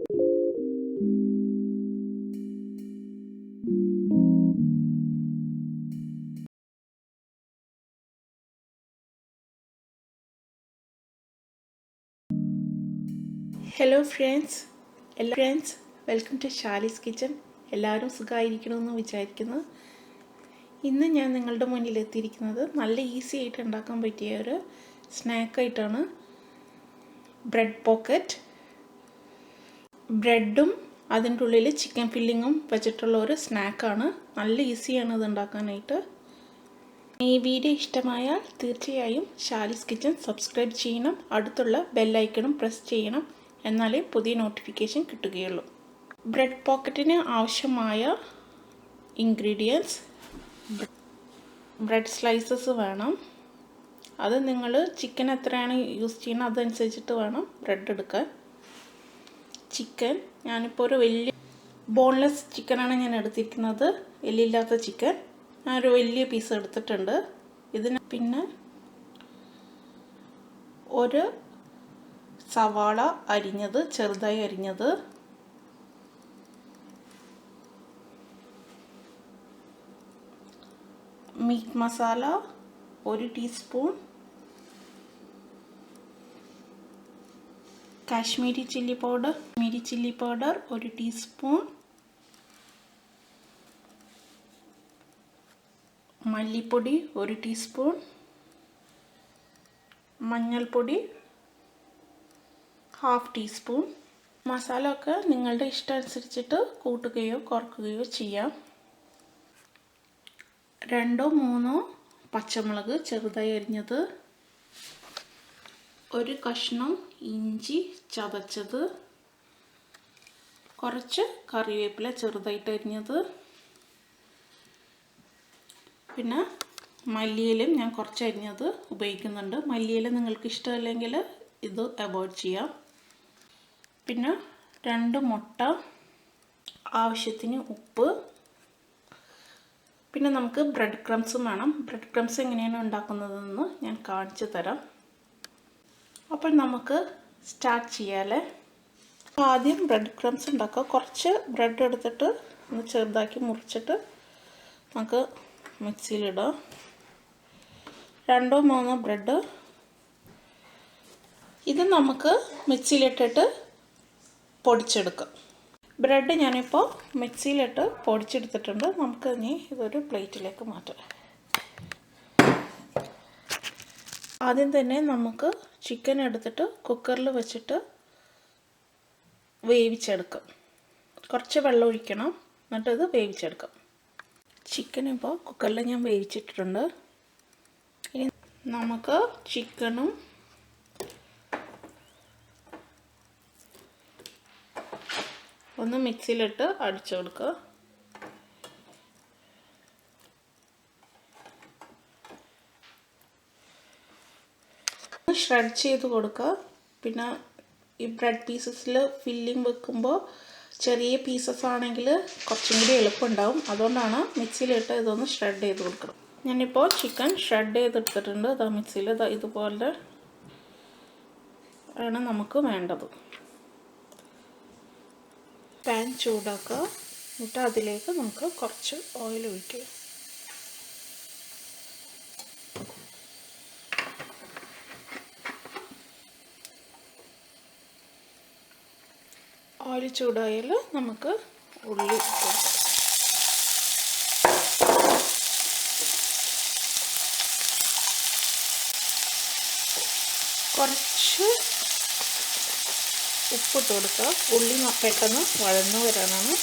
Hello friends എല്ലാ friends welcome to Shali's kitchen എല്ലാവരും സുഖമായിരിക്കണമെന്ന് വിചാരിക്കുന്നു. ഇന്ന് ഞാൻ നിങ്ങളുടെ മുന്നിൽ എത്തിയിരിക്കുന്നത് നല്ല ഈസി ആയിട്ട് ഉണ്ടാക്കാൻ പറ്റിയ ഒരു സ്നാക്കായിട്ടാണ് ബ്രെഡ് പോക്കറ്റ് ബ്രെഡും അതിന്റെ ഉള്ളിൽ ചിക്കൻ ഫില്ലിങ്ങും വെച്ചിട്ടുള്ള ഒരു സ്നാക്കാണ്. നല്ല ഈസിയാണ് ഇത് ഉണ്ടാക്കാനായിട്ട്. ഈ വീഡിയോ ഇഷ്ടമായാൽ തീർച്ചയായും ഷാലിസ് കിച്ചൺ സബ്സ്ക്രൈബ് ചെയ്യണം. അടുത്തുള്ള ബെല്ലൈക്കണും പ്രസ് ചെയ്യണം. എന്നാലേ പുതിയ നോട്ടിഫിക്കേഷൻ കിട്ടുകയുള്ളൂ. ബ്രെഡ് പോക്കറ്റിന് ആവശ്യമായ ഇൻഗ്രീഡിയൻസ് ബ്രെഡ് സ്ലൈസസ് വേണം. അത് നിങ്ങൾ ചിക്കൻ എത്രയാണ് യൂസ് ചെയ്യുന്നത് അതനുസരിച്ചിട്ട് വേണം ബ്രെഡ് എടുക്കാൻ. ചിക്കൻ. ഞാനിപ്പോൾ ഒരു വലിയ ബോൺലെസ് ചിക്കനാണ് ഞാൻ എടുത്തിരിക്കുന്നത്. എല്ലില്ലാത്ത ചിക്കൻ. ഞാനൊരു വലിയ പീസ് എടുത്തിട്ടുണ്ട്. ഇതിന് പിന്നെ ഒരു സവാള അരിഞ്ഞത് ചെറുതായി അരിഞ്ഞത്. മീറ്റ് മസാല ഒരു teaspoon. Kashmiri chilli powder Kashmiri chilli powder ഒരു ടീസ്പൂൺ മല്ലിപ്പൊടി ഒരു ടീസ്പൂൺ മഞ്ഞൾപ്പൊടി ഹാഫ് ടീസ്പൂൺ. മസാല ഒക്കെ നിങ്ങളുടെ ഇഷ്ടം അനുസരിച്ചിട്ട് കൂട്ടുകയോ കുറക്കുകയോ ചെയ്യാം. രണ്ടോ മൂന്നോ പച്ചമുളക് ചെറുതായി അരിഞ്ഞത് ഒരു കഷ്ണം ഇഞ്ചി ചതച്ചത്. കുറച്ച് കറിവേപ്പില ചെറുതായിട്ട് അരിഞ്ഞത്. പിന്നെ മല്ലിയിലും ഞാൻ കുറച്ച് അരിഞ്ഞത് ഉപയോഗിക്കുന്നുണ്ട്. മല്ലിയില നിങ്ങൾക്ക് ഇഷ്ടമല്ലെങ്കിൽ ഇത് അവോയ്ഡ് ചെയ്യാം. പിന്നെ രണ്ട് മുട്ട ആവശ്യത്തിന് ഉപ്പ്. പിന്നെ നമുക്ക് ബ്രെഡ് ക്രംസും വേണം. ബ്രെഡ് ക്രംസ് എങ്ങനെയാണ് ഉണ്ടാക്കുന്നതെന്ന് ഞാൻ കാണിച്ചു തരാം. അപ്പോൾ നമുക്ക് സ്റ്റാർട്ട് ചെയ്യാമല്ലേ ആദ്യം ബ്രെഡ് ക്രംസ് ഉണ്ടാക്കുക കുറച്ച് ബ്രെഡ് എടുത്തിട്ട് ഒന്ന് ചെറുതാക്കി മുറിച്ചിട്ട് നമുക്ക് മിക്സിയിലിടാം രണ്ടോ മൂന്നോ ബ്രെഡ് ഇത് നമുക്ക് മിക്സിയിലിട്ടിട്ട് പൊടിച്ചെടുക്കാം. ബ്രെഡ് ഞാനിപ്പോൾ മിക്സിയിലിട്ട് പൊടിച്ചെടുത്തിട്ടുണ്ട്. നമുക്ക് ഇനി ഇതൊരു പ്ലേറ്റിലേക്ക് മാറ്റാം. ആദ്യം തന്നെ നമുക്ക് ചിക്കൻ എടുത്തിട്ട് കുക്കറിൽ വെച്ചിട്ട് വേവിച്ചെടുക്കും. കുറച്ച് വെള്ളം ഒഴിക്കണം. എന്നിട്ട് ഇത് വേവിച്ചെടുക്കും. ചിക്കൻ ഇപ്പോൾ കുക്കറിൽ ഞാൻ വേവിച്ചിട്ടിട്ടുണ്ട്. ഇനി നമുക്ക് ചിക്കനും ഒന്ന് മിക്സിയിലിട്ട് അടിച്ചു കൊടുക്കുക ഷ്രെഡ് ചെയ്ത് കൊടുക്കുക പിന്നെ ഈ ബ്രെഡ് പീസസിൽ ഫില്ലിങ് വെക്കുമ്പോൾ ചെറിയ പീസസ് ആണെങ്കിൽ കുറച്ചും കൂടി എളുപ്പമുണ്ടാവും. അതുകൊണ്ടാണ് മിക്സിയിലിട്ട് ഇതൊന്ന് ഷ്രെഡ് ചെയ്ത് കൊടുക്കണം. ഞാനിപ്പോൾ ചിക്കൻ ഷ്രെഡ് ചെയ്തെടുത്തിട്ടുണ്ട്. അതാ മിക്സിയിൽ ഇതാ ഇതുപോലെ ആണ് നമുക്ക് വേണ്ടത്. പാൻ ചൂടാക്കുക എന്നിട്ട് അതിലേക്ക് നമുക്ക് കുറച്ച് ഓയിൽ ഒഴിക്കുക. ഓയിൽ ചൂടായാൽ നമുക്ക് ഉള്ളി കുറച്ച് ഉപ്പിട്ട് കൊടുക്കുക. ഉള്ളി പെട്ടെന്ന് വഴന്നു വരാനാണ്.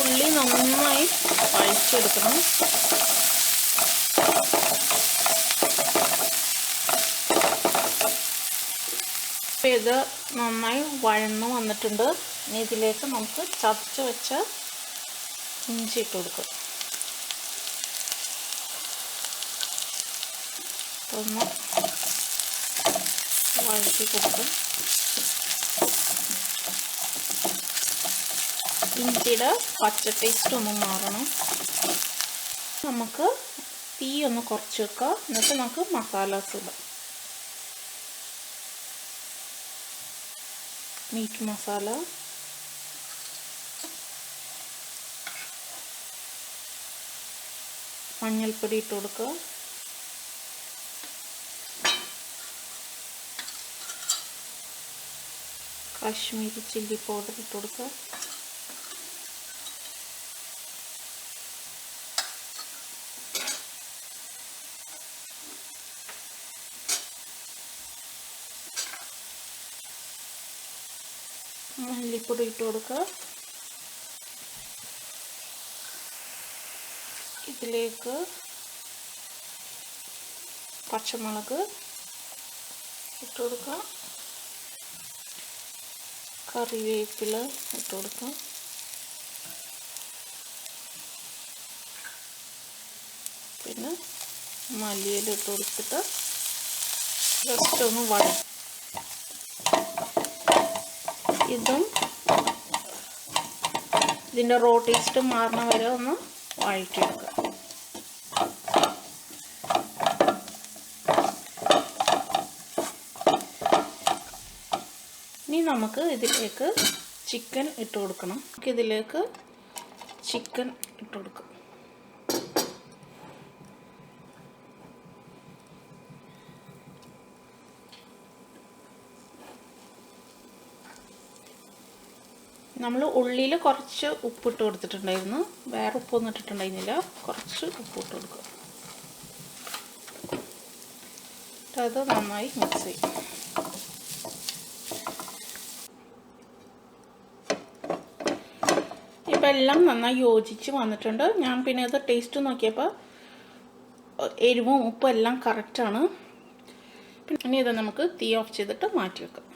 ഉള്ളി നന്നായി വഴിച്ചെടുക്കണം ഇത് നന്നായി വഴന്നു വന്നിട്ടുണ്ട്. ഇനി ഇതിലേക്ക് നമുക്ക് ചതച്ച് വെച്ച ഇഞ്ചി ഇട്ട് കൊടുക്കും. ഒന്ന് വഴറ്റി കൊടുക്കും. ഇഞ്ചിയുടെ പച്ച ടേസ്റ്റ് ഒന്ന് മാറണം. നമുക്ക് തീ ഒന്ന് കുറച്ച് വെക്കുക എന്നിട്ട് നമുക്ക് മസാലാസ് ഇടാം. മീറ്റ് മസാല. മഞ്ഞൾപ്പൊടി ഇട്ട് കൊടുക്കുക. കാശ്മീരി ചില്ലി പൗഡർ ഇട്ട് കൊടുക്കുക. മല്ലിപ്പൊടി ഇട്ട് കൊടുക്കുക. ഇതിലേക്ക് പച്ചമുളക് ഇട്ട് കൊടുക്കുക. കറിവേപ്പില ഇട്ട് കൊടുക്കുക. പിന്നെ മല്ലിയില ഇട്ട് കൊടുത്തിട്ട് ജസ്റ്റ് ഒന്ന് വഴ ഇതും ഇതിന്റെ റോ ടേസ്റ്റ് മാറണ വരെ ഒന്ന് വഴറ്റിയെടുക്കുക. ഇനി നമുക്ക് ഇതിലേക്ക് ചിക്കൻ ഇട്ട് കൊടുക്കണം. ഇതിലേക്ക് ചിക്കൻ ഇട്ട് കൊടുക്കും. നമ്മൾ ഉള്ളിൽ കുറച്ച് ഉപ്പിട്ട് കൊടുത്തിട്ടുണ്ടായിരുന്നു. വേറെ ഉപ്പൊന്നും ഇട്ടിട്ടുണ്ടായിരുന്നില്ല. കുറച്ച് ഉപ്പിട്ട് കൊടുക്കുക. അത് നന്നായി മിക്സ് ചെയ്യും. ഇപ്പം എല്ലാം നന്നായി യോജിച്ച് വന്നിട്ടുണ്ട്. ഞാൻ പിന്നെ അത് ടേസ്റ്റ് നോക്കിയപ്പോൾ എരിവും ഉപ്പും എല്ലാം കറക്റ്റാണ് പിന്നെ ഇത് നമുക്ക് തീ ഓഫ് ചെയ്തിട്ട് മാറ്റി വെക്കാം.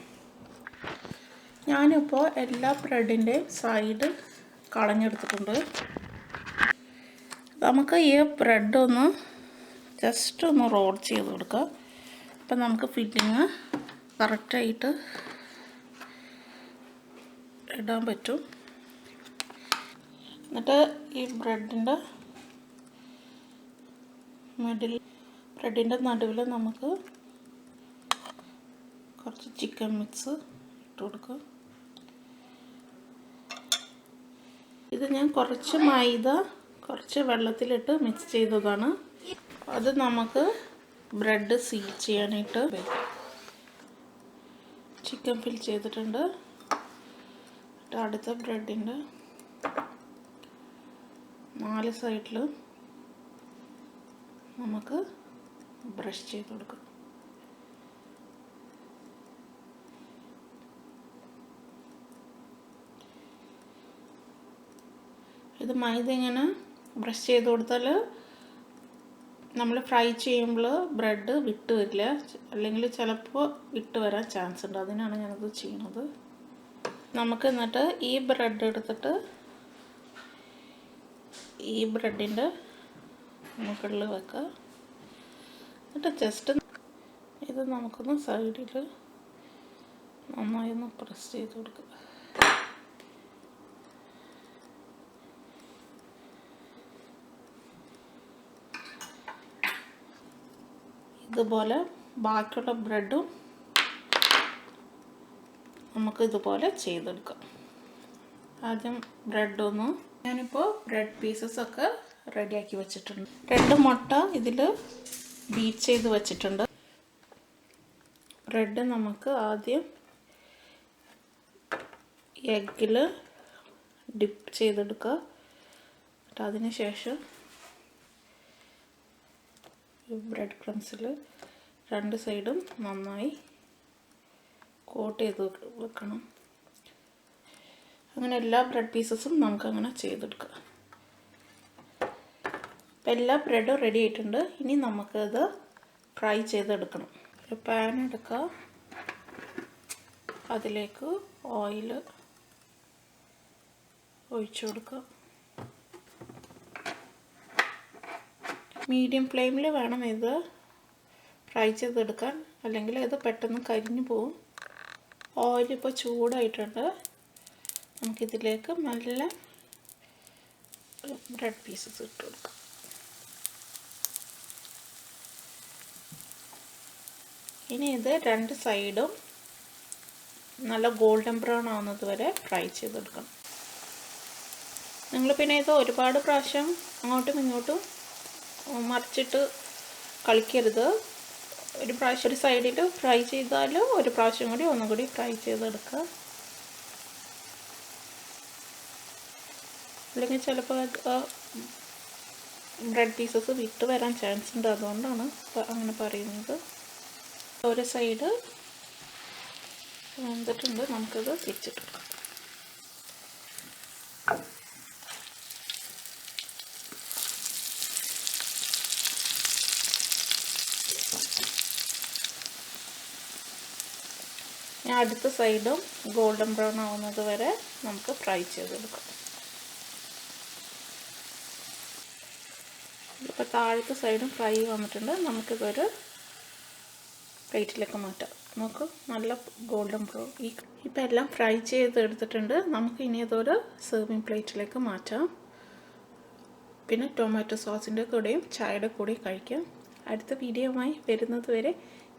ഞാനിപ്പോൾ എല്ലാ ബ്രെഡിന്റെയും സൈഡ് കളഞ്ഞെടുത്തിട്ടുണ്ട്. നമുക്ക് ഈ ബ്രെഡ് ഒന്ന് ജസ്റ്റ് ഒന്ന് റോൾ ചെയ്ത് കൊടുക്കുക അപ്പം നമുക്ക് ഫില്ലിങ് കറക്റ്റായിട്ട് ഇടാൻ പറ്റും. എന്നിട്ട് ഈ ബ്രെഡിന്റെ മിഡിൽ ബ്രെഡിന്റെ നടുവിൽ നമുക്ക് കുറച്ച് ചിക്കൻ മിക്സ് ഇട്ട് കൊടുക്കുക ഇത് ഞാൻ കുറച്ച് മൈദ കുറച്ച് വെള്ളത്തിലിട്ട് മിക്സ് ചെയ്തതാണ്. അത് നമുക്ക് ബ്രെഡ് സീൽ ചെയ്യാനായിട്ട് ചിക്കൻ ഫിൽ ചെയ്തിട്ടുണ്ട്. അടുത്ത ബ്രെഡിന്റെ നാല് സൈഡിൽ നമുക്ക് ബ്രഷ് ചെയ്ത് കൊടുക്കാം. ഇത് മൈദ ഇങ്ങനെ ബ്രഷ് ചെയ്ത് കൊടുത്താൽ നമ്മൾ ഫ്രൈ ചെയ്യുമ്പോൾ ബ്രെഡ് വിട്ട് വരില്ല. അല്ലെങ്കിൽ ചിലപ്പോൾ വിട്ട് വരാൻ ചാൻസ് ഉണ്ട്. അതിനാണ് ഞാനത് ചെയ്യുന്നത്. നമുക്ക് എന്നിട്ട് ഈ ബ്രെഡ് എടുത്തിട്ട് ഈ ബ്രെഡിന്റെ മുകളിൽ വെക്കുക എന്നിട്ട് ജസ്റ്റ് ഇത് നമുക്കൊന്ന് സൈഡിൽ നന്നായി ഒന്ന് പ്രസ് ചെയ്ത് കൊടുക്കുക ഇതുപോലെ ബാക്കിയുള്ള ബ്രെഡും നമുക്ക് ഇതുപോലെ ചെയ്തെടുക്കാം. ആദ്യം ബ്രെഡ് ഒന്ന് ഞാനിപ്പോൾ ബ്രെഡ് പീസസ് ഒക്കെ റെഡിയാക്കി വെച്ചിട്ടുണ്ട്. രണ്ട് മുട്ട ഇതിൽ ബീറ്റ് ചെയ്ത് വെച്ചിട്ടുണ്ട്. ബ്രെഡ് നമുക്ക് ആദ്യം എഗ്ഗിൽ ഡിപ്പ് ചെയ്തെടുക്കുക അതിന് ശേഷം ബ്രെഡ് ക്രംസിൽ രണ്ട് സൈഡും നന്നായി കോട്ട് ചെയ്ത് വെക്കണം. അങ്ങനെ എല്ലാ ബ്രെഡ് പീസസും നമുക്കങ്ങനെ ചെയ്തെടുക്കാം. അപ്പം എല്ലാ ബ്രെഡും റെഡി ആയിട്ടുണ്ട്. ഇനി നമുക്കത് ഫ്രൈ ചെയ്തെടുക്കണം. ഒരു പാൻ എടുക്കുക. അതിലേക്ക് ഓയിൽ ഒഴിച്ചു കൊടുക്കുക. മീഡിയം ഫ്ലെയിമിൽ വേണം ഇത് ഫ്രൈ ചെയ്തെടുക്കാൻ. അല്ലെങ്കിൽ ഇത് പെട്ടെന്ന് കരിഞ്ഞു പോവും. ഓയിലിപ്പോൾ ചൂടായിട്ടുണ്ട്. നമുക്കിതിലേക്ക് നല്ല ബ്രെഡ് പീസസ് ഇട്ട് കൊടുക്കാം. ഇനി ഇത് രണ്ട് സൈഡും നല്ല ഗോൾഡൻ ബ്രൗൺ ആവുന്നത് വരെ ഫ്രൈ ചെയ്തെടുക്കണം. നിങ്ങൾ പിന്നെ ഇത് ഒരുപാട് പ്രാവശ്യം അങ്ങോട്ടും ഇങ്ങോട്ടും മറിച്ചിട്ട് കളിക്കരുത്. ഒരു പ്രാവശ്യം ഒരു സൈഡിൽ ഫ്രൈ ചെയ്താൽ ഒരു പ്രാവശ്യം കൂടി ഒന്നും കൂടി ഫ്രൈ ചെയ്തെടുക്കുക. അല്ലെങ്കിൽ ചിലപ്പോൾ ബ്രെഡ് പീസസ് വിട്ട് വരാൻ ചാൻസ് ഉണ്ട്. അതുകൊണ്ടാണ് അങ്ങനെ പറയുന്നത്. ഒരു സൈഡ് വെന്തിട്ടുണ്ട് നമുക്കത് തിരിച്ചിട്ടെടുക്കാം ഞാൻ അടുത്ത സൈഡും ഗോൾഡൻ ബ്രൗൺ ആവുന്നത് വരെ നമുക്ക് ഫ്രൈ ചെയ്തെടുക്കാം. ഇപ്പോൾ താഴത്തെ സൈഡും ഫ്രൈ വന്നിട്ടുണ്ട്. നമുക്കിതൊരു പ്ലേറ്റിലേക്ക് മാറ്റാം. നമുക്ക് നല്ല ഗോൾഡൻ ബ്രൗൺ. ഈ ഇപ്പം എല്ലാം ഫ്രൈ ചെയ്തെടുത്തിട്ടുണ്ട്. നമുക്ക് ഇനി അതൊരു സെർവിങ് പ്ലേറ്റിലേക്ക് മാറ്റാം. പിന്നെ ടൊമാറ്റോ സോസിന്റെ കൂടെയും ചായയുടെ കൂടെയും കഴിക്കാം. അടുത്ത വീഡിയോയുമായി വരുന്നത് വരെ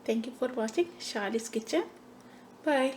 thank you for watching Shali's kitchen Bye.